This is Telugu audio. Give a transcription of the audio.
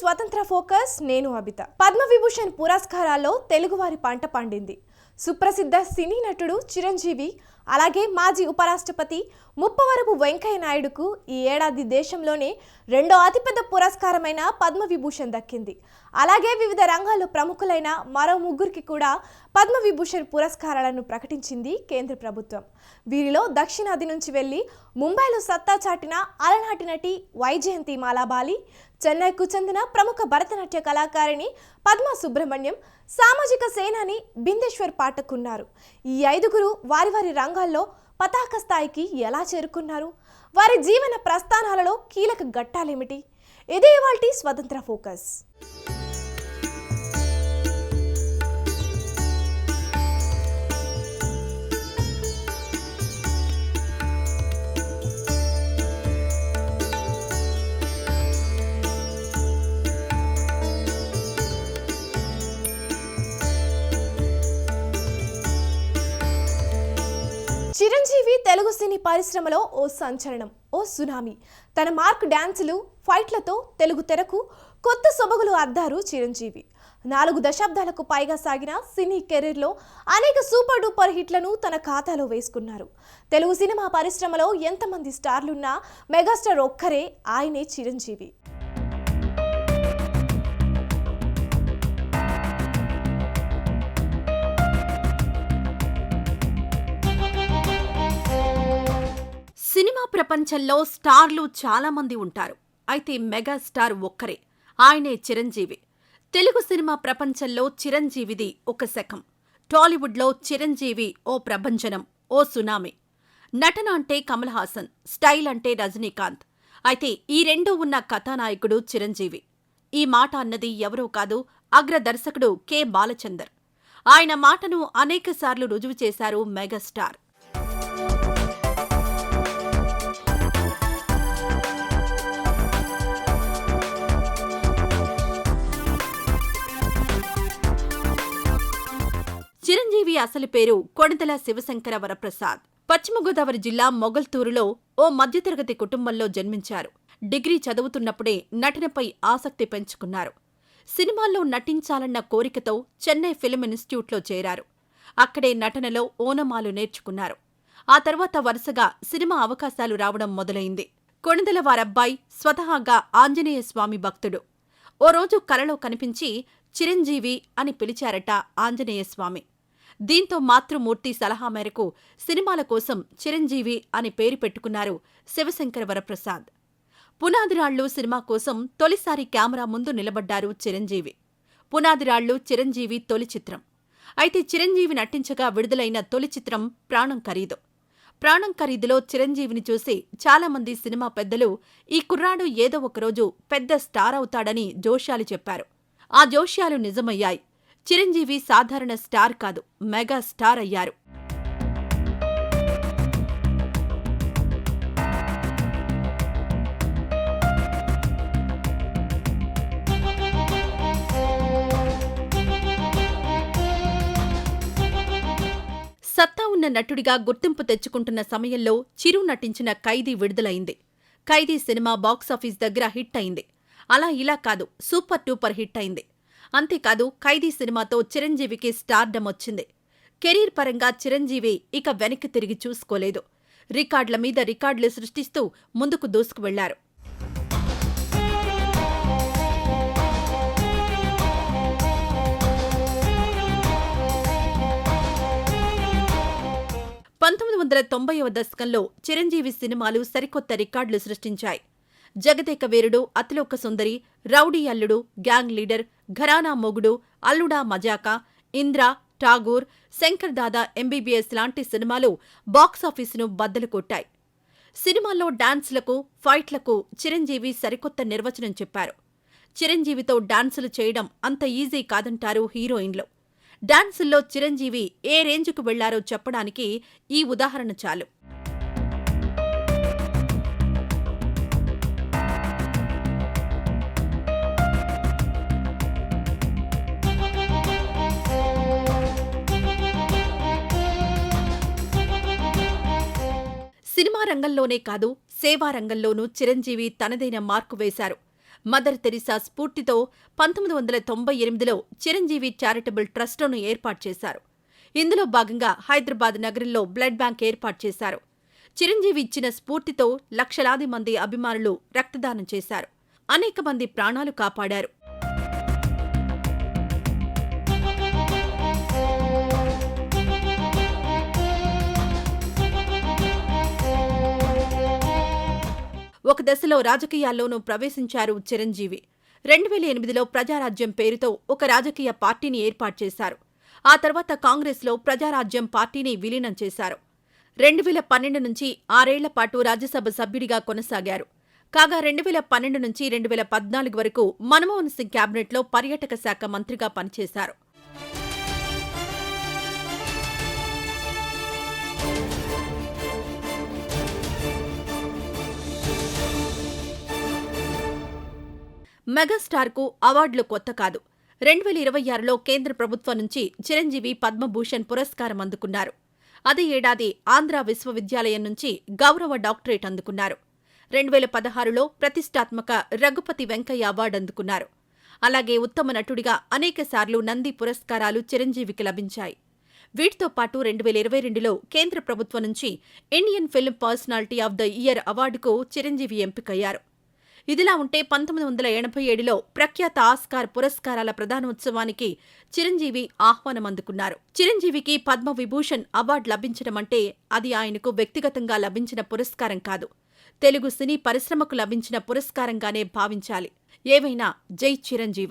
స్వతంత్ర ఫోకస్ నేను అబిత. పద్మవిభూషణ్ పురస్కారాల్లో తెలుగువారి పంట పండింది. సుప్రసిద్ధ సినీ నటుడు చిరంజీవి అలాగే మాజీ ఉపరాష్ట్రపతి ముప్పవరపు వెంకయ్య నాయుడుకు ఈ ఏడాది దేశంలోనే రెండో అతిపెద్ద పురస్కారమైన పద్మవిభూషణ్ దక్కింది. అలాగే వివిధ రంగాల్లో ప్రముఖులైన మరో ముగ్గురికి కూడా పద్మవిభూషణ్ పురస్కారాలను ప్రకటించింది కేంద్ర ప్రభుత్వం. వీరిలో దక్షిణాది నుంచి వెళ్ళి ముంబైలో సత్తా చాటిన అలనాటి నటి వైజయంతి మాలాబాలి చెన్నైకు చెందిన ప్రముఖ భరతనాట్య కళాకారిణి పద్మ సుబ్రహ్మణ్యం సామాజిక సేనాని బిందేశ్వర్ పాఠకున్నారు. ఈ ఐదుగురు వారి వారి రంగాల్లో పతాక స్థాయికి ఎలా చేరుకున్నారు? వారి జీవన ప్రస్థానాలలో కీలక ఘట్టాలేమిటి? ఇదే ఇవాల్టి స్వతంత్ర ఫోకస్. చిరంజీవి తెలుగు సినీ పరిశ్రమలో ఓ సంచలనం ఓ సునామీ. తన మార్క్ డ్యాన్సులు ఫైట్లతో తెలుగు తెరకు కొత్త సొబగులు అద్దారు చిరంజీవి. నాలుగు దశాబ్దాలకు పైగా సాగిన సినీ కెరీర్లో అనేక సూపర్ డూపర్ హిట్లను తన ఖాతాలో వేసుకున్నారు. తెలుగు సినిమా పరిశ్రమలో ఎంతమంది స్టార్లున్నా మెగాస్టార్ ఒక్కరే ఆయనే చిరంజీవి. ప్రపంచంలో స్టార్లు చాలా మంది ఉంటారు. అయితే మెగా స్టార్ ఒక్కరే. ఆయనే చిరంజీవి. తెలుగు సినిమా ప్రపంచంలో చిరంజీవిది ఒక శకం. టాలీవుడ్లో చిరంజీవి ఓ ప్రభంజనం ఓ సునామీ. నటన అంటే కమల్ హాసన్ స్టైల్ అంటే రజనీకాంత్. అయితే ఈ రెండూ ఉన్న కథానాయకుడు చిరంజీవి. ఈ మాట అన్నది ఎవరో కాదు అగ్ర దర్శకుడు కె. బాలచందర్. ఆయన మాటను అనేకసార్లు రుజువు చేశారు మెగాస్టార్. చిరంజీవి అసలు పేరు కొణిదల శివశంకర వరప్రసాద్ పశ్చిమ గోదావరి జిల్లా మొగల్తూరులో ఓ మధ్యతరగతి కుటుంబంలో జన్మించారు. డిగ్రీ చదువుతున్నప్పుడే నటనపై ఆసక్తి పెంచుకున్నారు. సినిమాల్లో నటించాలన్న కోరికతో చెన్నై ఫిల్మ్ ఇన్స్టిట్యూట్లో చేరారు. అక్కడే నటనలో ఓనమాలు నేర్చుకున్నారు. ఆ తర్వాత వరుసగా సినిమా అవకాశాలు రావడం మొదలైంది. కొణిదల వారబ్బాయి స్వతహాగా ఆంజనేయ స్వామి భక్తుడు. ఓ రోజు కలలో కనిపించి చిరంజీవి అని పిలిచారట ఆంజనేయ స్వామి. దీంతో మాతృమూర్తి సలహా మేరకు సినిమాల కోసం చిరంజీవి అని పేరు పెట్టుకున్నారు శివశంకర వరప్రసాద్. పునాదిరాళ్ళు సినిమా కోసం తొలిసారి కెమెరా ముందు నిలబడ్డారు చిరంజీవి. పునాదిరాళ్ళు చిరంజీవి తొలి చిత్రం. అయితే చిరంజీవి నటించగా విడుదలైన తొలి చిత్రం ప్రాణం ఖరీదు. ప్రాణం ఖరీదులో చిరంజీవిని చూసి చాలామంది సినిమా పెద్దలు ఈ కుర్రాడు ఏదో ఒకరోజు పెద్ద స్టార్ అవుతాడని జోష్యాలు చెప్పారు. ఆ జోష్యాలు నిజమయ్యాయి. చిరంజీవి సాధారణ స్టార్ కాదు మెగా స్టార్ అయ్యారు. సత్తా ఉన్న నటుడిగా గుర్తింపు తెచ్చుకుంటున్న సమయంలో చిరు నటించిన ఖైదీ విడుదలైంది. ఖైదీ సినిమా బాక్సాఫీస్ దగ్గర హిట్ అయింది. అలా ఇలా కాదు సూపర్ టూపర్ హిట్ అయింది. అంతేకాదు ఖైదీ సినిమాతో చిరంజీవికి స్టార్డమ్ వచ్చింది. కెరీర్ పరంగా చిరంజీవి ఇక వెనక్కి తిరిగి చూసుకోలేదు. రికార్డుల మీద రికార్డులు సృష్టిస్తూ ముందుకు దూసుకు వెళ్ళారు పంతొమ్మిది వందల తొంభైవ దశకంలో చిరంజీవి సినిమాలు సరికొత్త రికార్డులు సృష్టించాయి. Jagadeka Veerudu Athiloka Sundari rowdy Alludu gang leader Gharana Mogudu Alluda Mazaka Indra Tagore Shankar Dada MBBS లాంటి సినిమాలు బాక్సాఫీసును బద్దలు కొట్టాయి. సినిమాల్లో డాన్సులకు ఫైట్లకు చిరంజీవి సరికొత్త నిర్వచనం చెప్పారు. చిరంజీవితో డాన్సులు చేయడం అంత ఈజీ కాదంటారు హీరోయిన్లు. డాన్సుల్లో చిరంజీవి ఏ రేంజ్కు వెళ్ళారో చెప్పడానికి ఈ ఉదాహరణ చాలు. రంగంలోనే కాదు సేవా రంగంలోనూ చిరంజీవి తనదైన మార్కు వేశారు. మదర్ తెరిసా స్ఫూర్తితో పంతొమ్మిది వందల తొంభై ఎనిమిదిలో చిరంజీవి చారిటబుల్ ట్రస్టును ఏర్పాటు చేశారు. ఇందులో భాగంగా హైదరాబాద్ నగరంలో బ్లడ్ బ్యాంక్ ఏర్పాటు చేశారు. చిరంజీవి ఇచ్చిన స్ఫూర్తితో లక్షలాది మంది అభిమానులు రక్తదానం చేశారు. అనేక మంది ప్రాణాలు కాపాడారు. ఒక దశలో రాజకీయాల్లోనూ ప్రవేశించారు చిరంజీవి. రెండు వేల ఎనిమిదిలో ప్రజారాజ్యం పేరుతో ఒక రాజకీయ పార్టీని ఏర్పాటు చేశారు. ఆ తర్వాత కాంగ్రెస్లో ప్రజారాజ్యం పార్టీని విలీనం చేశారు. రెండు వేల పన్నెండు నుంచి ఆరేళ్ళ పాటు రాజ్యసభ సభ్యుడిగా కొనసాగారు. కాగా రెండు వేల పన్నెండు నుంచి రెండు వేల పద్నాలుగు వరకు మన్మోహన్ సింగ్ కేబినెట్లో పర్యాటక శాఖ మంత్రిగా పనిచేశారు. మెగాస్టార్కు అవార్డులు కొత్త కాదు. రెండు వేల ఇరవై ఆరులో కేంద్ర ప్రభుత్వం నుంచి చిరంజీవి పద్మభూషణ్ పురస్కారం అందుకున్నారు. అదే ఏడాది ఆంధ్ర విశ్వవిద్యాలయం నుంచి గౌరవ డాక్టరేట్ అందుకున్నారు. రెండు వేల పదహారులో ప్రతిష్టాత్మక రఘుపతి వెంకయ్య అవార్డు అందుకున్నారు. అలాగే ఉత్తమ నటుడిగా అనేకసార్లు నంది పురస్కారాలు చిరంజీవికి లభించాయి. వీటితో పాటు రెండు వేల ఇరవై రెండులో కేంద్ర ప్రభుత్వం నుంచి Indian film personality of the year అవార్డుకు Chiranjeevi ఎంపికయ్యారు. ఇదిలా ఉంటే పంతొమ్మిది వందల ఎనభై ఏడులో ప్రఖ్యాత ఆస్కార్ పురస్కారాల ప్రధానోత్సవానికి చిరంజీవి ఆహ్వానం అందుకున్నారు చిరంజీవికి పద్మ విభూషణ్ అవార్డు లభించడం అంటే అది ఆయనకు వ్యక్తిగతంగా లభించిన పురస్కారం కాదు. తెలుగు సినీ పరిశ్రమకు లభించిన పురస్కారంగానే భావించాలి. ఏవైనా జై చిరంజీవ.